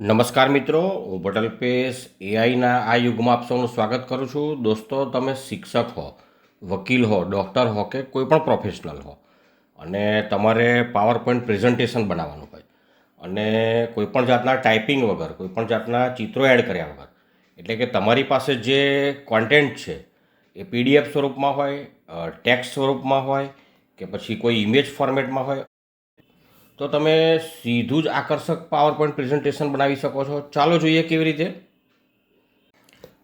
નમસ્કાર મિત્રો, હું ભટલ પેશ એઆઈના આ યુગમાં આપ સૌનું સ્વાગત કરું છું. દોસ્તો, તમે શિક્ષક હો, વકીલ હો, ડૉક્ટર હો કે કોઈ પણ પ્રોફેશનલ હો અને તમારે પાવર પોઈન્ટ પ્રેઝન્ટેશન બનાવવાનું હોય અને કોઈ પણ જાતના ટાઈપિંગ વગર, કોઈ પણ જાતના ચિત્રો એડ કર્યા વગર, એટલે કે તમારી પાસે જે કોન્ટેન્ટ છે એ પીડીએફ સ્વરૂપમાં હોય ટેક્સ્ટ સ્વરૂપમાં હોય કે પછી કોઈ ઇમેજ ફોર્મેટમાં હોય તો તમે સીધું જ આકર્ષક પાવર પોઈન્ટ પ્રેઝન્ટેશન બનાવી શકો છો. ચાલો જોઈએ કેવી રીતે.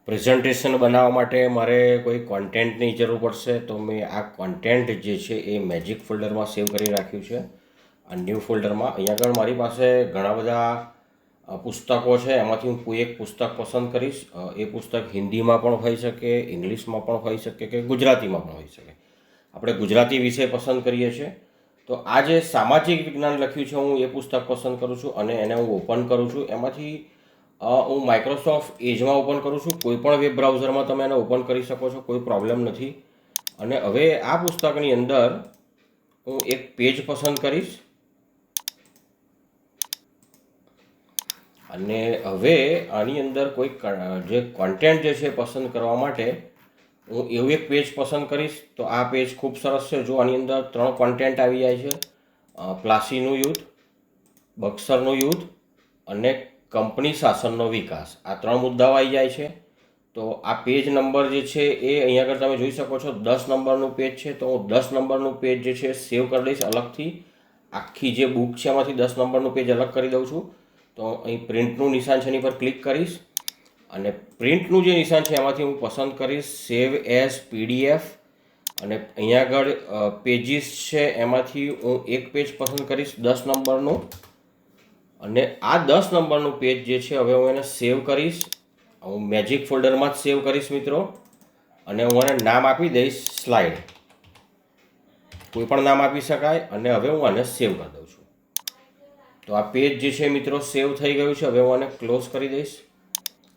પ્રેઝન્ટેશન બનાવવા માટે મારે કોઈ કોન્ટેન્ટની જરૂર પડશે તો મેં આ કોન્ટેન્ટ જે છે એ મેજિક ફોલ્ડરમાં સેવ કરી રાખ્યું છે. આ ન્યૂ ફોલ્ડરમાં અહીંયા આગળ મારી પાસે ઘણા બધા પુસ્તકો છે. એમાંથી હું કોઈ એક પુસ્તક પસંદ કરીશ. એ પુસ્તક હિન્દીમાં પણ હોઈ શકે, ઇંગ્લિશમાં પણ હોઈ શકે કે ગુજરાતીમાં પણ હોઈ શકે. આપણે ગુજરાતી વિષય પસંદ કરીએ છીએ. તો આ જે સામાજિક વિજ્ઞાન લખ્યું છે, હું એ પુસ્તક પસંદ કરું છું અને એને હું ઓપન કરું છું. એમાંથી હું માઇક્રોસોફ્ટ એજમાં ઓપન કરું છું. કોઈ પણ વેબ બ્રાઉઝરમાં તમે એને ઓપન કરી શકો છો, કોઈ પ્રોબ્લેમ નથી. અને હવે આ પુસ્તકની અંદર હું એક પેજ પસંદ કરીશ. અને હવે આની અંદર કોઈ જે કોન્ટેન્ટ જે છે પસંદ કરવા માટે હું એવું એક પેજ પસંદ કરીશ, તો આ પેજ ખૂબ સરસ છે. જો આની અંદર ત્રણ કોન્ટેન્ટ આવી જાય છે. પ્લાસીનું યુદ્ધ, બક્સરનું યુદ્ધ અને કંપની શાસનનો વિકાસ. આ ત્રણ મુદ્દાઓ આવી જાય છે. તો આ પેજ નંબર જે છે એ અહીંયા આગળ તમે જોઈ શકો છો, દસ નંબરનું પેજ છે. તો હું દસ નંબરનું પેજ જે છે સેવ કરી દઈશ અલગથી. આખી જે બુક છે એમાંથી દસ નંબરનું પેજ અલગ કરી દઉં છું. તો અહીં પ્રિન્ટનું નિશાન છે એની પર ક્લિક કરીશ. અને પ્રિન્ટનું જે નિશાન છે, એમાંથી હું પસંદ કરીશ. Save as P D F. અને અહીંયા આગળ પેજીસ છે, એમાંથી હું એક પેજ પસંદ કરીશ, દસ નંબરનું. અને આ દસ નંબરનું પેજ જે છે, હવે હું એને સેવ કરીશ. હું મેજિક ફોલ્ડરમાં જ સેવ કરીશ, મિત્રો. અને હું એને નામ આપી દઈશ, સ્લાઇડ. કોઈ પણ નામ આપી શકાય, અને હવે હું આને સેવ કરી દઉં છું. તો આ પેજ જે છે, મિત્રો, સેવ થઈ ગયું છે. હવે હું આને ક્લોઝ કરી દઈશ.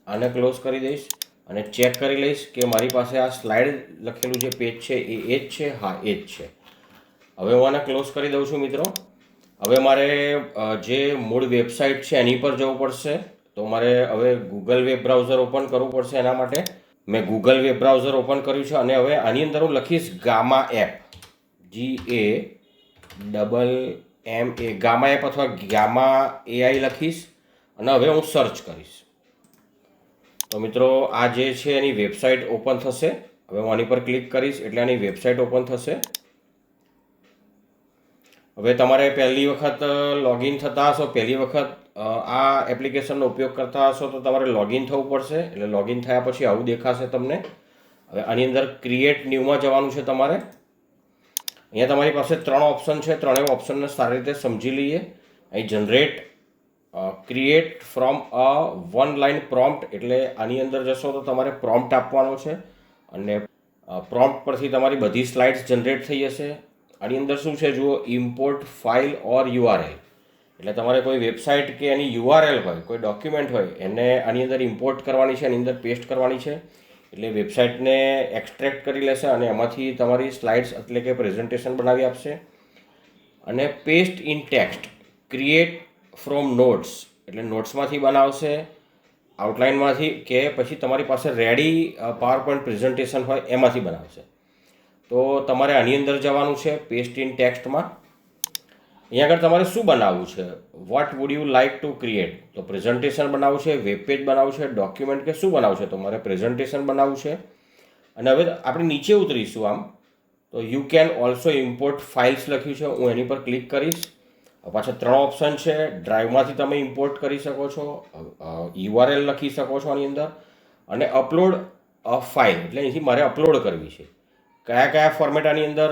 આને ક્લોઝ કરી દઈશ અને ચેક કરી લઈશ કે મારી પાસે આ સ્લાઇડ લખેલું જે પેજ છે એ એ જ છે? હા, એ જ છે. હવે હું આને ક્લોઝ કરી દઉં છું મિત્રો. હવે મારે જે મૂળ વેબસાઇટ છે એની પર જવું પડશે. તો મારે હવે ગૂગલ વેબ બ્રાઉઝર ઓપન કરવું પડશે એના માટે. મેં ગૂગલ વેબ બ્રાઉઝર ઓપન કર્યું છે અને હવે આની અંદર હું લખીશ Gamma app. G A double M A Gamma app અથવા ગામા એઆઈ લખીશ અને હવે હું સર્ચ કરીશ. તો મિત્રો, આ જે છે એની વેબસાઇટ ઓપન થશે. હવે હું આની પર ક્લિક કરીશ એટલે આની વેબસાઇટ ઓપન થશે. હવે તમારે પહેલી વખત લોગિન થતા હશો, પહેલી વખત આ એપ્લિકેશનનો ઉપયોગ કરતા હશો તો તમારે લોગિન થવું પડશે. એટલે લોગિન થયા પછી આવું દેખાશે તમને. હવે આની અંદર ક્રિએટ ન્યૂમાં જવાનું છે તમારે. અહીંયા તમારી પાસે ત્રણ ઓપ્શન છે. ત્રણેય ઓપ્શનને સારી રીતે સમજી લઈએ. અહીં generate create from a one line prompt એટલે આની અંદર જશો તો તમારે પ્રોમ્પ્ટ આપવાનો છે અને પ્રોમ્પ્ટ પરથી તમારી બધી સ્લાઇડ્સ જનરેટ થઈ જશે. આની અંદર શું છે? જુઓ ઇમ્પોર્ટ ફાઇલ ઓર યુઆરએલ એટલે તમારે કોઈ વેબસાઇટ કે એની યુઆરએલ હોય, કોઈ ડોક્યુમેન્ટ હોય, એને આની અંદર ઇમ્પોર્ટ કરવાની છે એની અંદર પેસ્ટ કરવાની છે. એટલે વેબસાઇટને એક્સટ્રેક્ટ કરી લેશે અને એમાંથી તમારી સ્લાઇડ્સ એટલે કે પ્રેઝન્ટેશન બનાવી આપશે. અને paste in text create from notes એટલે નોટ્સમાંથી બનાવશે આઉટલાઇનમાંથી કે પછી તમારી પાસે રેડી પાવર પોઈન્ટ પ્રેઝન્ટેશન હોય એમાંથી બનાવશે. તો તમારે આની અંદર જવાનું છે પેસ્ટ ઇન ટેક્સ્ટમાં અહીંયા આગળ તમારે શું બનાવવું છે? What would you like to create તો પ્રેઝન્ટેશન બનાવવું છે વેબ પેજ બનાવવું છે ડોક્યુમેન્ટ કે શું બનાવવું છે તો મારે પ્રેઝન્ટેશન બનાવવું છે. અને હવે આપણે નીચે ઉતરીશું આમ. તો you can also import files લખ્યું છે, હું એની પર ક્લિક કરીશ. પાછા ત્રણ ઓપ્શન છે. ડ્રાઈવમાંથી તમે ઇમ્પોર્ટ કરી શકો છો. યુઆરએલ લખી શકો છો આની અંદર. અને અપલોડ અ ફાઇલ એટલે અહીંથી મારે અપલોડ કરવી છે. કયા કયા ફોર્મેટ આની અંદર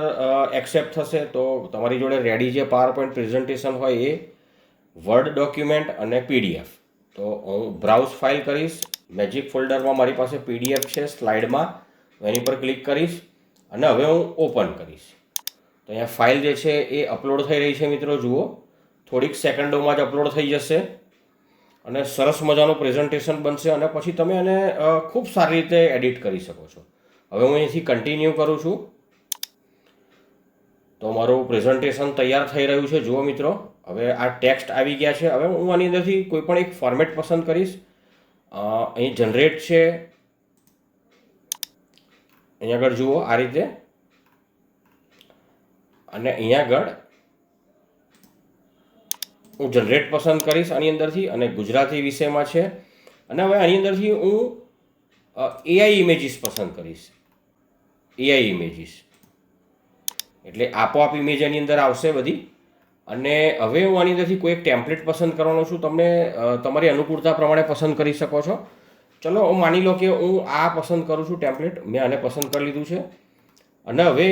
એક્સેપ્ટ થશે તો તમારી જોડે રેડી જે પાવર પોઈન્ટ પ્રેઝન્ટેશન હોય એ વર્ડ ડોક્યુમેન્ટ અને પીડીએફ તો હું બ્રાઉઝ ફાઇલ કરીશ. મેજિક ફોલ્ડરમાં મારી પાસે પીડીએફ છે સ્લાઇડમાં એની પર ક્લિક કરીશ. અને હવે હું ઓપન કરીશ. તો અહીંયા ફાઇલ જે છે એ અપલોડ થઈ રહી છે મિત્રો, જુઓ. થોડીક સેકન્ડોમાં જ અપલોડ થઈ જશે અને સરસ મજાનું પ્રેઝન્ટેશન બનશે અને પછી તમે એને ખૂબ સારી રીતે એડિટ કરી શકો છો. હવે હું અહીંથી કન્ટિન્યુ કરું છું. તો મારું પ્રેઝન્ટેશન તૈયાર થઈ રહ્યું છે. જુઓ મિત્રો, હવે આ ટેક્સ્ટ આવી ગયા છે. હવે હું આની અંદરથી કોઈ પણ એક ફોર્મેટ પસંદ કરીશ. અહીં જનરેટ છે. અહીંયા આગળ જુઓ આ રીતે. અને અહીંયા આગળ હું જનરેટ પસંદ કરીશ આની અંદરથી અને ગુજરાતી વિષયમાં છે. અને હવે આની અંદરથી હું એઆઈ ઇમેજીસ પસંદ કરીશ. એઆઈ ઇમેજીસ એટલે આપોઆપ ઇમેજ એની અંદર આવશે બધી. અને હવે હું આની અંદરથી કોઈ એક ટેમ્પલેટ પસંદ કરવાનો છું. તમને તમારી અનુકૂળતા પ્રમાણે પસંદ કરી શકો છો. ચલો, હું માની લો કે હું આ પસંદ કરું છું ટેમ્પલેટ મેં આને પસંદ કરી લીધું છે. અને હવે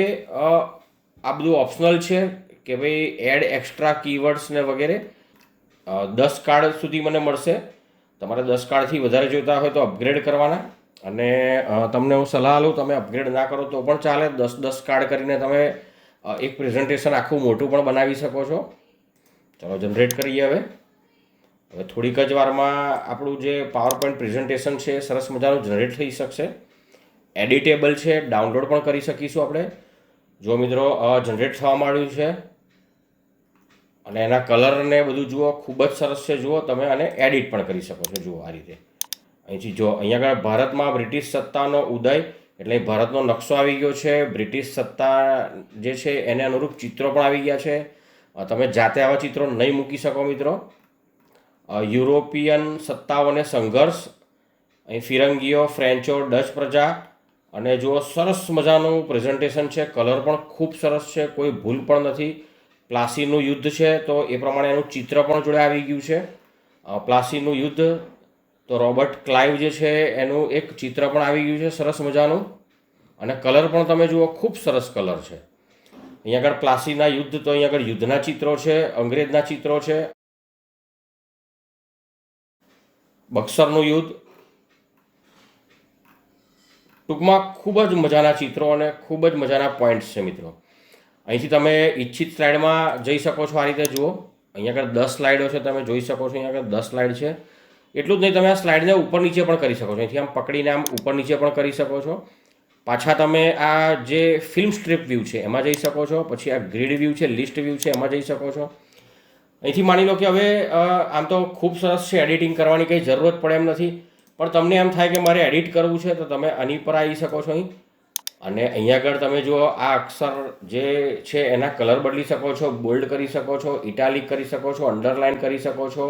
આ બધું ઓપ્શનલ છે. કે ભાઈ એડ એક્સ્ટ્રા કીવર્ડ્સ ને વગેરે દસ કાર્ડ સુધી મને મળશે. તમારે દસ કાર્ડથી વધારે જોઈતા હોય તો અપગ્રેડ કરવાના. અને તમને હું સલાહ લઉં તમે અપગ્રેડ ના કરો તો પણ ચાલે. દસ દસ કાર્ડ કરીને તમે એક પ્રેઝન્ટેશન આખું મોટું પણ બનાવી શકો છો. ચલો જનરેટ કરીએ હવે. હવે થોડીક જ વારમાં આપણું જે પાવર પોઈન્ટ પ્રેઝન્ટેશન છે, સરસ મજાનું જનરેટ થઈ શકશે. એડિટેબલ છે ડાઉનલોડ પણ કરી શકીશું આપણે. જો મિત્રો જનરેટ થવા માંડ્યું છે અને એના કલરને બધું જુઓ, ખૂબ જ સરસ છે, જુઓ તમે, અને એડિટ પણ કરી શકો છો, જુઓ આ રીતે. અહીંથી જો, અહીંયા આગળ ભારતમાં બ્રિટિશ સત્તાનો ઉદય, એટલે ભારતનો નકશો આવી ગયો છે, બ્રિટિશ સત્તા જે છે એને અનુરૂપ ચિત્રો પણ આવી ગયા છે. તમે જાતે આવા ચિત્રો નહીં મૂકી શકો, મિત્રો. યુરોપિયન સત્તાઓને સંઘર્ષ, અહીં ફિરંગીઓ, ફ્રેન્ચો, ડચ પ્રજા, અને જુઓ સરસ મજાનું પ્રેઝન્ટેશન છે કલર પણ ખૂબ સરસ છે, કોઈ ભૂલ પણ નથી. પ્લાસીનું યુદ્ધ છે, તો એ પ્રમાણે એનું ચિત્ર પણ જોડે આવી ગયું છે. પ્લાસીનું યુદ્ધ, તો રોબર્ટ ક્લાઇવ જે છે, એનું એક ચિત્ર પણ આવી ગયું છે, સરસ મજાનું. અને કલર પણ તમે જુઓ, ખૂબ સરસ કલર છે. અહીંયા આગળ પ્લાસીના યુદ્ધ, તો અહીંયા આગળ યુદ્ધના ચિત્રો છે, અંગ્રેજના ચિત્રો છે. બક્સરનું યુદ્ધ. ટૂંકમાં ખૂબ જ મજાના ચિત્રો અને ખૂબ જ મજાના પોઈન્ટ્સ છે મિત્રો. અહીંથી તમે ઈચ્છિત સ્લાઇડમાં જઈ શકો છો આ રીતે, જુઓ. અહીંયા આગળ દસ સ્લાઇડો છે, તમે જોઈ શકો છો, અહીંયા આગળ દસ સ્લાઇડ છે. એટલું જ નહીં, તમે આ સ્લાઇડને ઉપર નીચે પણ કરી શકો છો. અહીંથી આમ પકડીને આમ ઉપર નીચે પણ કરી શકો છો. પાછા તમે આ જે ફિલ્મ સ્ટ્રીપ વ્યૂ છે, એમાં જઈ શકો છો. પછી આ ગ્રીડ વ્યૂ છે, લિસ્ટ વ્યૂ છે, એમાં જઈ શકો છો. અહીંથી માની લો કે હવે આમ તો ખૂબ સરસ છે, એડિટિંગ કરવાની કંઈ જરૂરત પડે એમ નથી. પણ તમને એમ થાય કે મારે એડિટ કરવું છે, તો તમે આની પર આવી શકો છો અહીં. અને અહીંયા આગળ તમે જો આ અક્ષર જે છે એના કલર બદલી શકો છો, બોલ્ડ કરી શકો છો, ઇટાલિક કરી શકો છો, અંડરલાઇન કરી શકો છો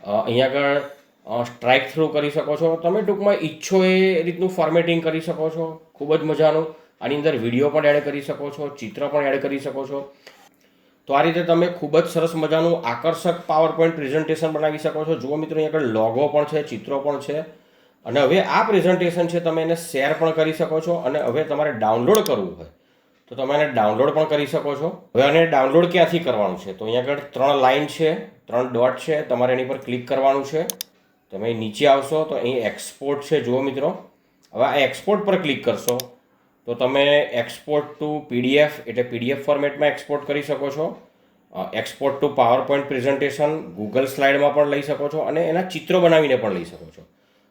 અહીંયા આગળ સ્ટ્રાઇક થ્રુ કરી શકો છો. તમે ટૂંકમાં ઈચ્છો એ રીતનું ફોર્મેટિંગ કરી શકો છો. ખૂબ જ મજાનું. આની અંદર વીડિયો પણ એડ કરી શકો છો, ચિત્ર પણ એડ કરી શકો છો. તો આ રીતે તમે ખૂબ જ સરસ મજાનું આકર્ષક પાવર પોઈન્ટ પ્રેઝન્ટેશન બનાવી શકો છો. જુઓ મિત્રો, અહીંયા આગળ લોગો પણ છે, ચિત્રો પણ છે. અને હવે આ પ્રેઝન્ટેશન છે તમે એને શેર પણ કરી શકો છો અને હવે તમારે ડાઉનલોડ કરવું હોય. તો તમે એને ડાઉનલોડ પણ કરી શકો છો. હવે આને ડાઉનલોડ ક્યાંથી કરવાનું છે? તો અહીંયા આગળ ત્રણ લાઇન છે, ત્રણ ડોટ છે, તમારે એની પર ક્લિક કરવાનું છે. તમે નીચે આવશો તો અહીં એક્સપોર્ટ છે, જુઓ મિત્રો. હવે આ એક્સપોર્ટ પર ક્લિક કરશો. તો તમે export to P D F એટલે પીડીએફ ફોર્મેટમાં એક્સપોર્ટ કરી શકો છો. Export to PowerPoint presentation Google સ્લાઇડમાં પણ લઈ શકો છો અને એના ચિત્રો બનાવીને પણ લઈ શકો છો.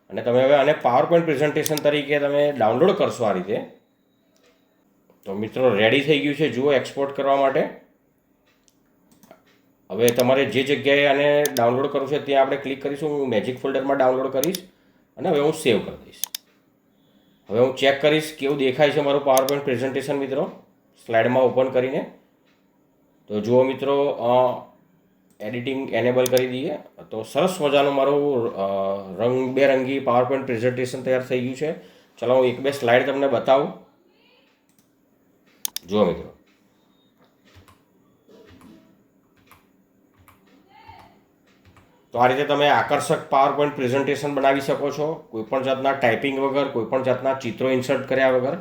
અને તમે હવે આને પાવર પોઈન્ટ પ્રેઝન્ટેશન તરીકે તમે ડાઉનલોડ કરશો આ રીતે. તો મિત્રો રેડી થઈ ગયું છે જુઓ એક્સપોર્ટ કરવા માટે. હવે તમારે જે જગ્યાએ આને ડાઉનલોડ કરવું છે ત્યાં આપણે ક્લિક કરીશું. હું મેજિક ફોલ્ડરમાં ડાઉનલોડ કરીશ અને હવે હું સેવ કરી દઈશ. હવે હું ચેક કરીશ કેવું દેખાય છે મારું પાવર પોઈન્ટ પ્રેઝન્ટેશન મિત્રો સ્લાઇડમાં ઓપન કરીને. તો જુઓ મિત્રો એડિટિંગ એનેબલ કરી દઈએ. તો સરસ મજાનું મારું રંગબેરંગી પાવર પોઈન્ટ પ્રેઝન્ટેશન તૈયાર થઈ ગયું છે. ચલો, હું એક બે સ્લાઇડ તમને બતાવું. જુઓ મિત્રો. તો આ રીતે તમે આકર્ષક પાવર પોઈન્ટ પ્રેઝન્ટેશન બનાવી શકો છો. કોઈપણ જાતના ટાઈપિંગ વગર કોઈપણ જાતના ચિત્રો ઇન્સર્ટ કર્યા વગર.